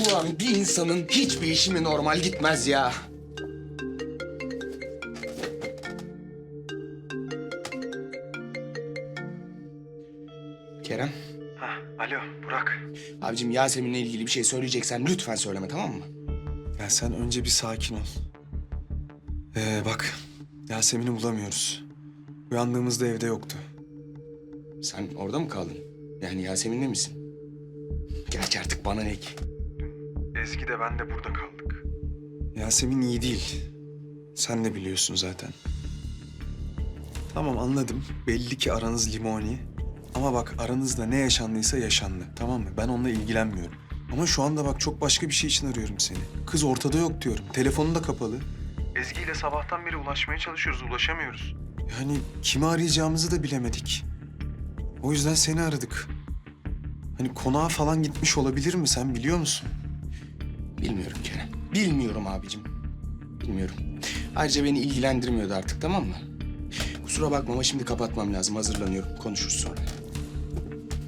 Ulan bir insanın hiçbir işi mi normal gitmez ya? Kerem, Hah, alo Burak. abicim Yasemin'le ilgili bir şey söyleyeceksen lütfen söyleme tamam mı? Ya sen önce bir sakin ol. Ee, bak Yasemin'i bulamıyoruz. Uyandığımızda evde yoktu. Sen orada mı kaldın? Yani Yasemin'le misin? Gerçi artık bana ne ki? Ezgi de ben de burada kaldık. Yasemin iyi değil. Sen de biliyorsun zaten. Tamam anladım. Belli ki aranız limoni. Ama bak aranızda ne yaşandıysa yaşandı. Tamam mı? Ben onunla ilgilenmiyorum. Ama şu anda bak çok başka bir şey için arıyorum seni. Kız ortada yok diyorum. Telefonu da kapalı. Ezgi ile sabahtan beri ulaşmaya çalışıyoruz. Ulaşamıyoruz. Yani kimi arayacağımızı da bilemedik. O yüzden seni aradık. Hani konağa falan gitmiş olabilir mi? Sen biliyor musun? Bilmiyorum Kerem. Bilmiyorum abicim. Bilmiyorum. Ayrıca beni ilgilendirmiyordu artık tamam mı? Kusura bakma ama şimdi kapatmam lazım. Hazırlanıyorum. Konuşuruz sonra.